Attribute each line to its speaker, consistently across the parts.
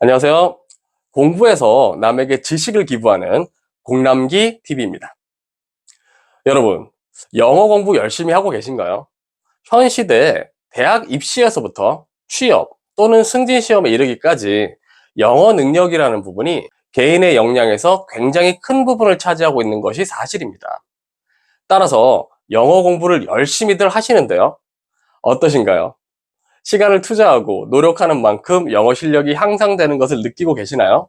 Speaker 1: 안녕하세요. 공부해서 남에게 지식을 기부하는 공남기 TV입니다. 여러분, 영어 공부 열심히 하고 계신가요? 현 시대에 대학 입시에서부터 취업 또는 승진 시험에 이르기까지 영어 능력이라는 부분이 개인의 역량에서 굉장히 큰 부분을 차지하고 있는 것이 사실입니다. 따라서 영어 공부를 열심히들 하시는데요. 어떠신가요? 시간을 투자하고 노력하는 만큼 영어 실력이 향상되는 것을 느끼고 계시나요?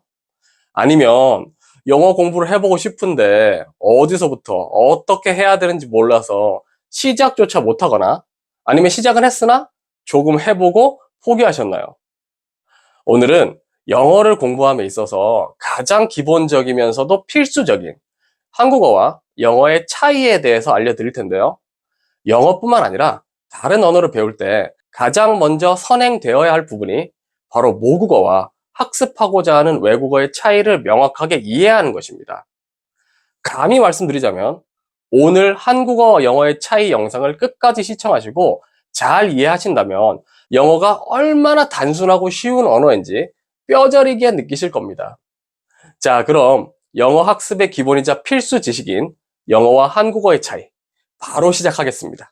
Speaker 1: 아니면 영어 공부를 해보고 싶은데 어디서부터 어떻게 해야 되는지 몰라서 시작조차 못하거나 아니면 시작은 했으나 조금 해보고 포기하셨나요? 오늘은 영어를 공부함에 있어서 가장 기본적이면서도 필수적인 한국어와 영어의 차이에 대해서 알려드릴 텐데요. 영어뿐만 아니라 다른 언어를 배울 때 가장 먼저 선행되어야 할 부분이 바로 모국어와 학습하고자 하는 외국어의 차이를 명확하게 이해하는 것입니다. 감히 말씀드리자면 오늘 한국어와 영어의 차이 영상을 끝까지 시청하시고 잘 이해하신다면 영어가 얼마나 단순하고 쉬운 언어인지 뼈저리게 느끼실 겁니다. 자, 그럼 영어 학습의 기본이자 필수 지식인 영어와 한국어의 차이 바로 시작하겠습니다.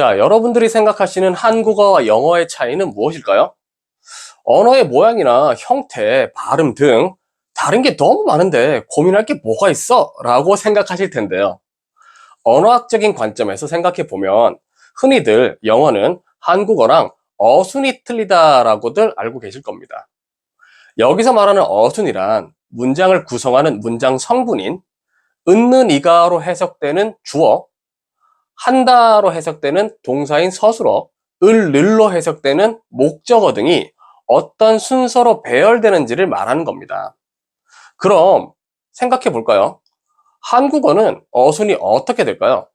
Speaker 1: 자, 여러분들이 생각하시는 한국어와 영어의 차이는 무엇일까요? 언어의 모양이나 형태, 발음 등 다른 게 너무 많은데 고민할 게 뭐가 있어? 라고 생각하실 텐데요. 언어학적인 관점에서 생각해 보면 흔히들 영어는 한국어랑 어순이 틀리다라고들 알고 계실 겁니다. 여기서 말하는 어순이란 문장을 구성하는 문장 성분인 은는 이가로 해석되는 주어, 한다로 해석되는 동사인 서술어, 을, 늘로 해석되는 목적어 등이 어떤 순서로 배열되는지를 말하는 겁니다. 그럼 생각해 볼까요? 한국어는 어순이 어떻게 될까요?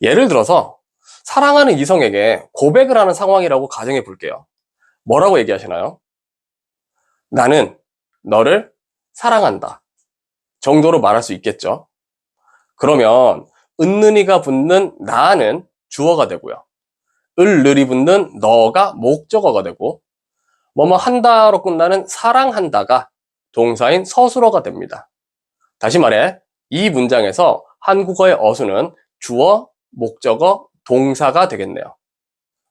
Speaker 1: 예를 들어서 사랑하는 이성에게 고백을 하는 상황이라고 가정해 볼게요. 뭐라고 얘기하시나요? 나는 너를 사랑한다. 정도로 말할 수 있겠죠. 그러면 은는이가 붙는 나는 주어가 되고요. 을늘이 붙는 너가 목적어가 되고 뭐뭐 한다로 끝나는 사랑한다가 동사인 서술어가 됩니다. 다시 말해 이 문장에서 한국어의 어수는 주어, 목적어, 동사가 되겠네요.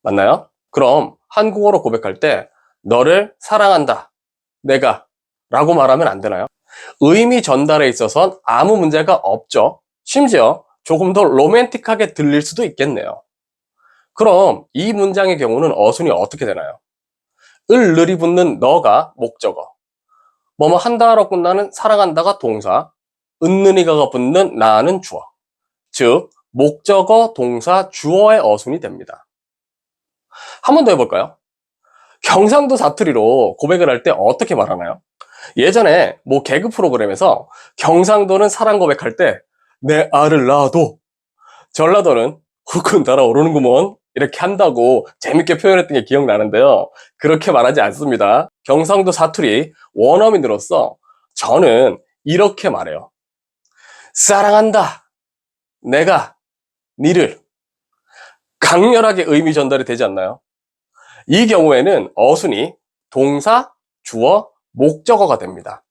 Speaker 1: 맞나요? 그럼 한국어로 고백할 때 너를 사랑한다. 내가 라고 말하면 안 되나요? 의미 전달에 있어선 아무 문제가 없죠. 심지어 조금 더 로맨틱하게 들릴 수도 있겠네요. 그럼 이 문장의 경우는 어순이 어떻게 되나요? 을, 늘이 붙는 너가 목적어. 뭐뭐 한다로 끝나는 사랑한다가 동사. 은는이가가 붙는 나는 주어. 즉, 목적어, 동사, 주어의 어순이 됩니다. 한 번 더 해볼까요? 경상도 사투리로 고백을 할 때 어떻게 말하나요? 예전에 뭐 개그 프로그램에서 경상도는 사랑 고백할 때 내 알을 낳아도 전라도는 후끈 달아오르는구먼 이렇게 한다고 재밌게 표현했던 게 기억나는데요. 그렇게 말하지 않습니다. 경상도 사투리 원어민으로서 저는 이렇게 말해요. 사랑한다. 내가 니를 강렬하게 의미 전달이 되지 않나요? 이 경우에는 어순이 동사, 주어, 목적어가 됩니다.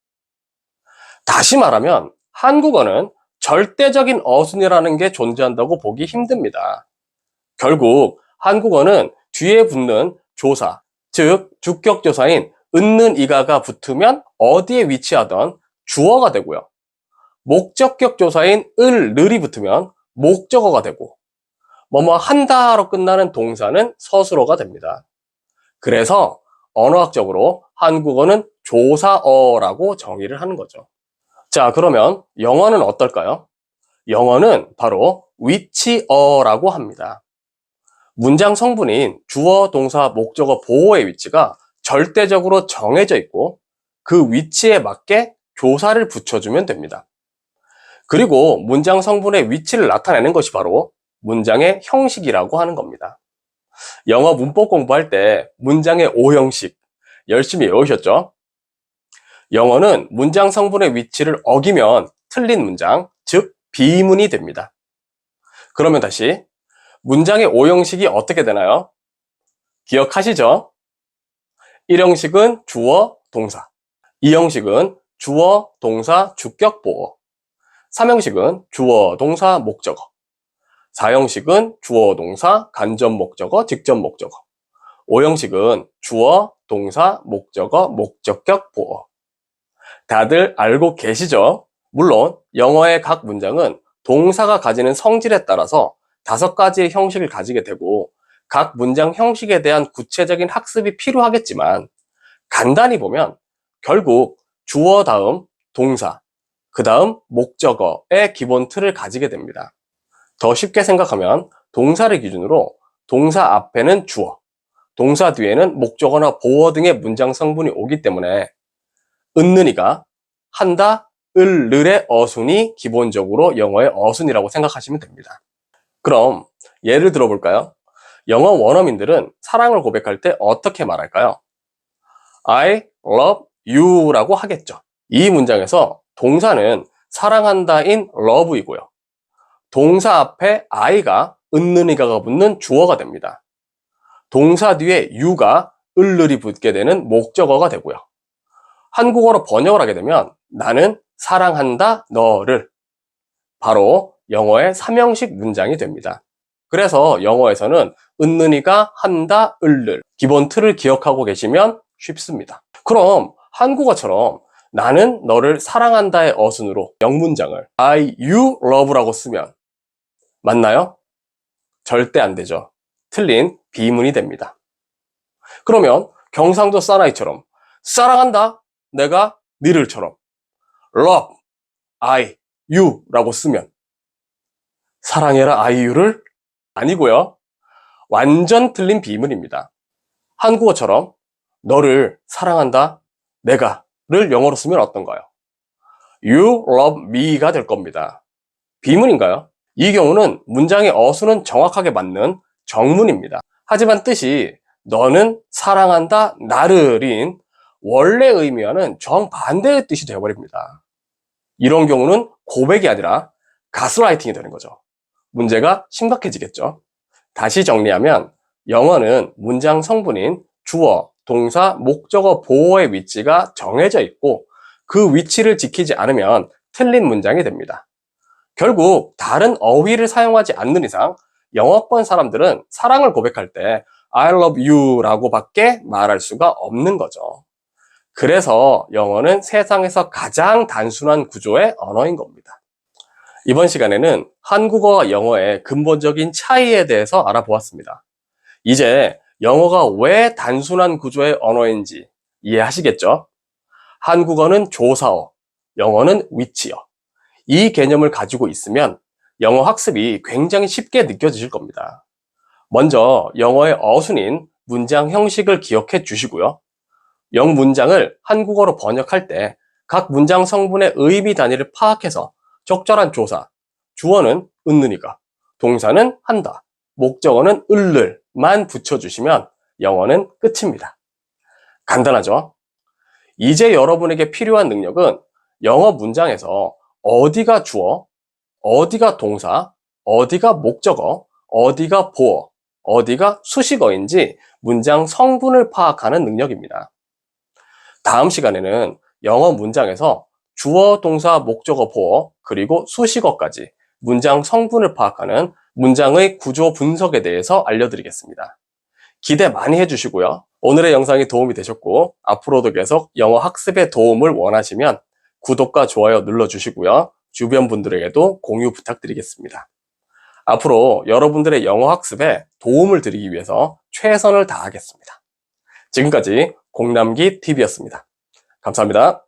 Speaker 1: 다시 말하면 한국어는 절대적인 어순이라는 게 존재한다고 보기 힘듭니다. 결국 한국어는 뒤에 붙는 조사, 즉 주격조사인 은는 이가가 붙으면 어디에 위치하던 주어가 되고요. 목적격 조사인 을, 늘이 붙으면 목적어가 되고 뭐뭐 한다로 끝나는 동사는 서술어가 됩니다. 그래서 언어학적으로 한국어는 조사어라고 정의를 하는 거죠. 자, 그러면 영어는 어떨까요? 영어는 바로 위치어라고 합니다. 문장 성분인 주어, 동사, 목적어, 보호의 위치가 절대적으로 정해져 있고 그 위치에 맞게 조사를 붙여주면 됩니다. 그리고 문장 성분의 위치를 나타내는 것이 바로 문장의 형식이라고 하는 겁니다. 영어 문법 공부할 때 문장의 오형식 열심히 외우셨죠? 영어는 문장 성분의 위치를 어기면 틀린 문장, 즉 비문이 됩니다. 그러면 다시 문장의 오형식이 어떻게 되나요? 기억하시죠? 1형식은 주어, 동사. 2형식은 주어, 동사, 주격, 보어. 3형식은 주어, 동사, 목적어. 4형식은 주어, 동사, 간접 목적어, 직접 목적어. 5형식은 주어, 동사, 목적어, 목적격, 보어. 다들 알고 계시죠? 물론 영어의 각 문장은 동사가 가지는 성질에 따라서 다섯 가지의 형식을 가지게 되고 각 문장 형식에 대한 구체적인 학습이 필요하겠지만 간단히 보면 결국 주어 다음 동사, 그 다음 목적어의 기본 틀을 가지게 됩니다. 더 쉽게 생각하면 동사를 기준으로 동사 앞에는 주어, 동사 뒤에는 목적어나 보어 등의 문장 성분이 오기 때문에 은는이가 한다, 을, 를의 어순이 기본적으로 영어의 어순이라고 생각하시면 됩니다. 그럼 예를 들어볼까요? 영어 원어민들은 사랑을 고백할 때 어떻게 말할까요? I love you 라고 하겠죠. 이 문장에서 동사는 사랑한다인 love이고요. 동사 앞에 I가 은는이가가 붙는 주어가 됩니다. 동사 뒤에 you가 을을이 붙게 되는 목적어가 되고요. 한국어로 번역을 하게 되면 나는 사랑한다 너를 바로 영어의 삼형식 문장이 됩니다. 그래서 영어에서는 은는이가 한다 을를 기본 틀을 기억하고 계시면 쉽습니다. 그럼 한국어처럼 나는 너를 사랑한다의 어순으로 영문장을 I you love라고 쓰면 맞나요? 절대 안 되죠. 틀린 비문이 됩니다. 그러면 경상도 사나이처럼 사랑한다 내가 니를처럼 love I you 라고 쓰면 사랑해라 I you를 아니고요. 완전 틀린 비문입니다. 한국어처럼 너를 사랑한다 내가를 영어로 쓰면 어떤가요? You love me가 될 겁니다. 비문인가요? 이 경우는 문장의 어수는 정확하게 맞는 정문입니다. 하지만 뜻이 너는 사랑한다 나를인 원래 의미와는 정반대의 뜻이 되어버립니다. 이런 경우는 고백이 아니라 가스라이팅이 되는 거죠. 문제가 심각해지겠죠. 다시 정리하면 영어는 문장 성분인 주어, 동사, 목적어, 보어의 위치가 정해져 있고 그 위치를 지키지 않으면 틀린 문장이 됩니다. 결국 다른 어휘를 사용하지 않는 이상 영어권 사람들은 사랑을 고백할 때 I love you 라고 밖에 말할 수가 없는 거죠. 그래서 영어는 세상에서 가장 단순한 구조의 언어인 겁니다. 이번 시간에는 한국어와 영어의 근본적인 차이에 대해서 알아보았습니다. 이제 영어가 왜 단순한 구조의 언어인지 이해하시겠죠? 한국어는 조사어, 영어는 위치어. 이 개념을 가지고 있으면 영어 학습이 굉장히 쉽게 느껴지실 겁니다. 먼저 영어의 어순인 문장 형식을 기억해 주시고요. 영 문장을 한국어로 번역할 때 각 문장 성분의 의미 단위를 파악해서 적절한 조사, 주어는 은는이가, 동사는 한다, 목적어는 을를만 붙여주시면 영어는 끝입니다. 간단하죠? 이제 여러분에게 필요한 능력은 영어 문장에서 어디가 주어, 어디가 동사, 어디가 목적어, 어디가 보어, 어디가 수식어인지 문장 성분을 파악하는 능력입니다. 다음 시간에는 영어 문장에서 주어, 동사, 목적어, 보어, 그리고 수식어까지 문장 성분을 파악하는 문장의 구조 분석에 대해서 알려드리겠습니다. 기대 많이 해주시고요. 오늘의 영상이 도움이 되셨고 앞으로도 계속 영어 학습에 도움을 원하시면 구독과 좋아요 눌러주시고요. 주변 분들에게도 공유 부탁드리겠습니다. 앞으로 여러분들의 영어 학습에 도움을 드리기 위해서 최선을 다하겠습니다. 지금까지 공남기 TV였습니다. 감사합니다.